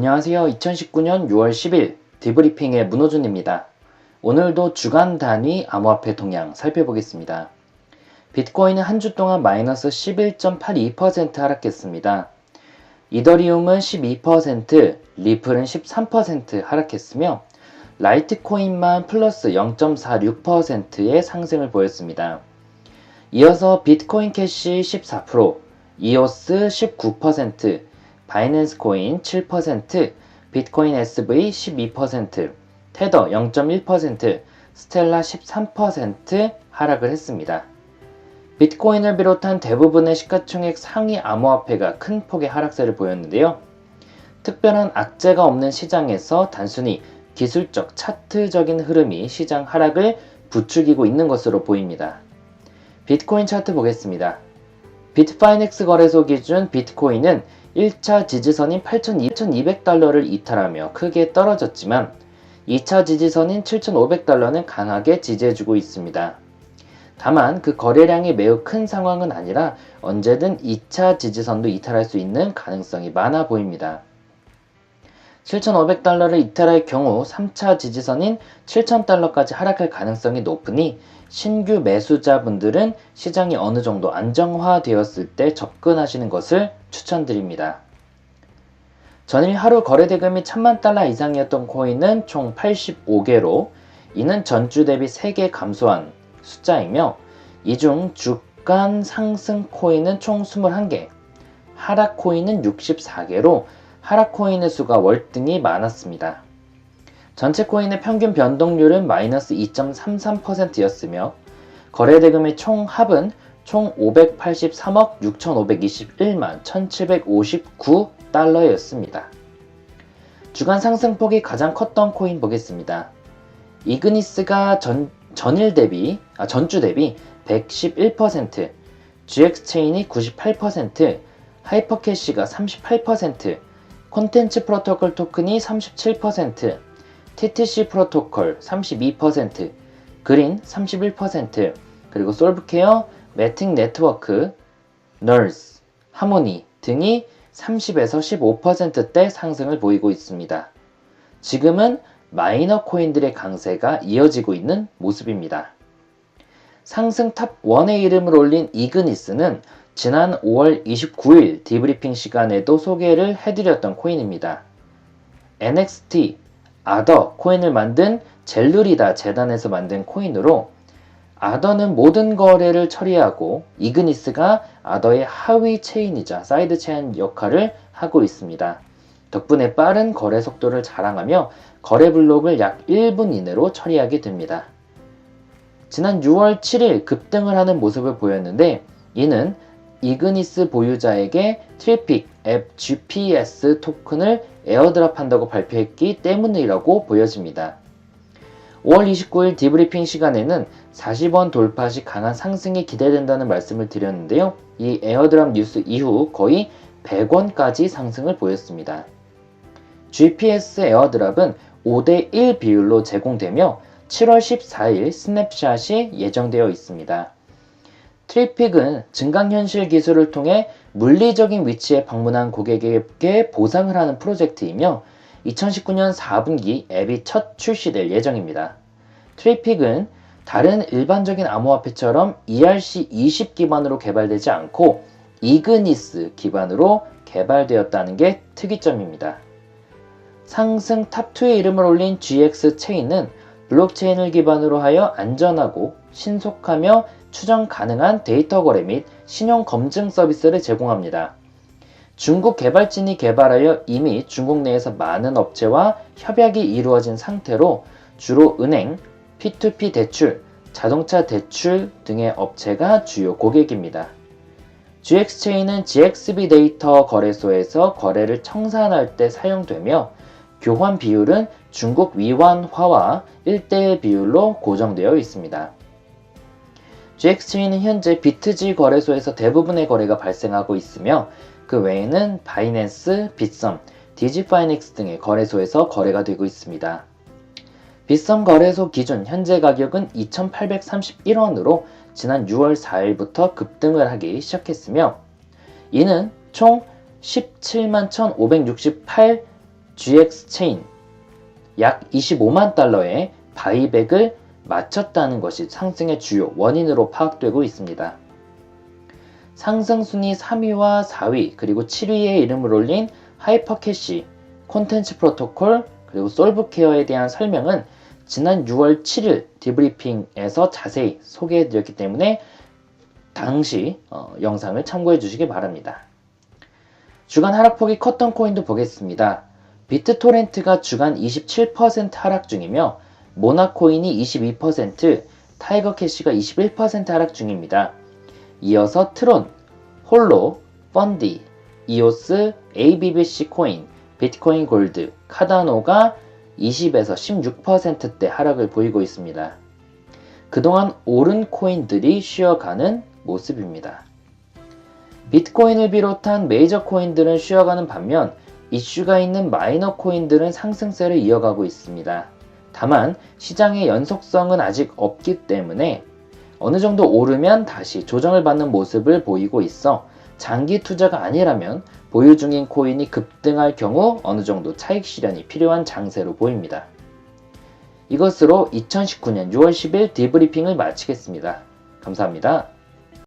안녕하세요. 2019년 6월 10일 디브리핑의 문호준입니다. 오늘도 주간 단위 암호화폐 동향 살펴보겠습니다. 비트코인은 한 주 동안 마이너스 11.82% 하락했습니다. 이더리움은 12%, 리플은 13% 하락했으며 라이트코인만 플러스 0.46%의 상승을 보였습니다. 이어서 비트코인 캐시 14%, 이오스 19%, 바이낸스 코인 7%, 비트코인 SV 12%, 테더 0.1%, 스텔라 13% 하락을 했습니다. 비트코인을 비롯한 대부분의 시가총액 상위 암호화폐가 큰 폭의 하락세를 보였는데요. 특별한 악재가 없는 시장에서 단순히 기술적 차트적인 흐름이 시장 하락을 부추기고 있는 것으로 보입니다. 비트코인 차트 보겠습니다. 비트파이넥스 거래소 기준 비트코인은 1차 지지선인 8,200달러를 이탈하며 크게 떨어졌지만 2차 지지선인 7,500달러는 강하게 지지해주고 있습니다. 다만 그 거래량이 매우 큰 상황은 아니라 언제든 2차 지지선도 이탈할 수 있는 가능성이 많아 보입니다. 7,500달러를 이탈할 경우 3차 지지선인 7,000달러까지 하락할 가능성이 높으니 신규 매수자분들은 시장이 어느 정도 안정화되었을 때 접근하시는 것을 추천드립니다. 전일 하루 거래 대금이 1000만 달러 이상이었던 코인은 총 85개로 이는 전주 대비 3개 감소한 숫자이며 이 중 주간 상승 코인은 총 21개, 하락 코인은 64개로 하락 코인의 수가 월등히 많았습니다. 전체 코인의 평균 변동률은 마이너스 2.33%였으며 거래대금의 총 합은 총 583억 6,521만 1,759 달러였습니다. 주간 상승폭이 가장 컸던 코인 보겠습니다. 이그니스가 전, 전일 대비, 아, 전주 대비 111%, GX체인이 98%, 하이퍼캐시가 38%, 콘텐츠 프로토콜 토큰이 37%, TTC 프로토콜 32%, 그린 31%, 그리고 솔브케어, 매틱 네트워크, 널스, 하모니 등이 30에서 15%대 상승을 보이고 있습니다. 지금은 마이너 코인들의 강세가 이어지고 있는 모습입니다. 상승 탑 1의 이름을 올린 이그니스는 지난 5월 29일 디브리핑 시간에도 소개를 해드렸던 코인입니다. NXT, 아더 코인을 만든 젤루리다 재단에서 만든 코인으로 아더는 모든 거래를 처리하고 이그니스가 아더의 하위 체인이자 사이드 체인 역할을 하고 있습니다. 덕분에 빠른 거래 속도를 자랑하며 거래 블록을 약 1분 이내로 처리하게 됩니다. 지난 6월 7일 급등을 하는 모습을 보였는데 이는 이그니스 보유자에게 트래픽 앱 GPS 토큰을 에어드랍한다고 발표했기 때문이라고 보여집니다. 5월 29일 디브리핑 시간에는 40원 돌파 시 강한 상승이 기대된다는 말씀을 드렸는데요. 이 에어드랍 뉴스 이후 거의 100원까지 상승을 보였습니다. GPS 에어드랍은 5대1 비율로 제공되며 7월 14일 스냅샷이 예정되어 있습니다. 트리픽은 증강현실 기술을 통해 물리적인 위치에 방문한 고객에게 보상을 하는 프로젝트이며 2019년 4분기 앱이 첫 출시될 예정입니다. 트리픽은 다른 일반적인 암호화폐처럼 ERC20 기반으로 개발되지 않고 이그니스 기반으로 개발되었다는 게 특이점입니다. 상승 탑2의 이름을 올린 GX 체인은 블록체인을 기반으로 하여 안전하고 신속하며 추정 가능한 데이터 거래 및 신용 검증 서비스를 제공합니다. 중국 개발진이 개발하여 이미 중국 내에서 많은 업체와 협약이 이루어진 상태로 주로 은행, P2P 대출, 자동차 대출 등의 업체가 주요 고객입니다. GX체인은 GXB 데이터 거래소에서 거래를 청산할 때 사용되며 교환 비율은 중국 위완화와 1대1 비율로 고정되어 있습니다. GX체인은 현재 비트지 거래소에서 대부분의 거래가 발생하고 있으며 그 외에는 바이낸스, 빗썸, 디지파이넥스 등의 거래소에서 거래가 되고 있습니다. 빗썸 거래소 기준 현재 가격은 2,831원으로 지난 6월 4일부터 급등을 하기 시작했으며 이는 총 17만 1,568 GX 체인 약 25만 달러의 바이백을 마쳤다는 것이 상승의 주요 원인으로 파악되고 있습니다. 상승 순위 3위와 4위 그리고 7위에 이름을 올린 하이퍼캐시, 콘텐츠 프로토콜 그리고 솔브케어에 대한 설명은 지난 6월 7일 디브리핑에서 자세히 소개해 드렸기 때문에 당시 어, 영상을 참고해 주시기 바랍니다. 주간 하락폭이 컸던 코인도 보겠습니다. 비트토렌트가 주간 27% 하락 중이며 모나코인이 22%, 타이거 캐시가 21% 하락 중입니다. 이어서 트론, 홀로, 펀디, 이오스, ABBC 코인, 비트코인 골드, 카다노가 20에서 16%대 하락을 보이고 있습니다. 그동안 오른 코인들이 쉬어가는 모습입니다. 비트코인을 비롯한 메이저 코인들은 쉬어가는 반면 이슈가 있는 마이너 코인들은 상승세를 이어가고 있습니다. 다만 시장의 연속성은 아직 없기 때문에 어느 정도 오르면 다시 조정을 받는 모습을 보이고 있어 장기 투자가 아니라면 보유 중인 코인이 급등할 경우 어느 정도 차익 실현이 필요한 장세로 보입니다. 이것으로 2019년 6월 10일 디브리핑을 마치겠습니다. 감사합니다.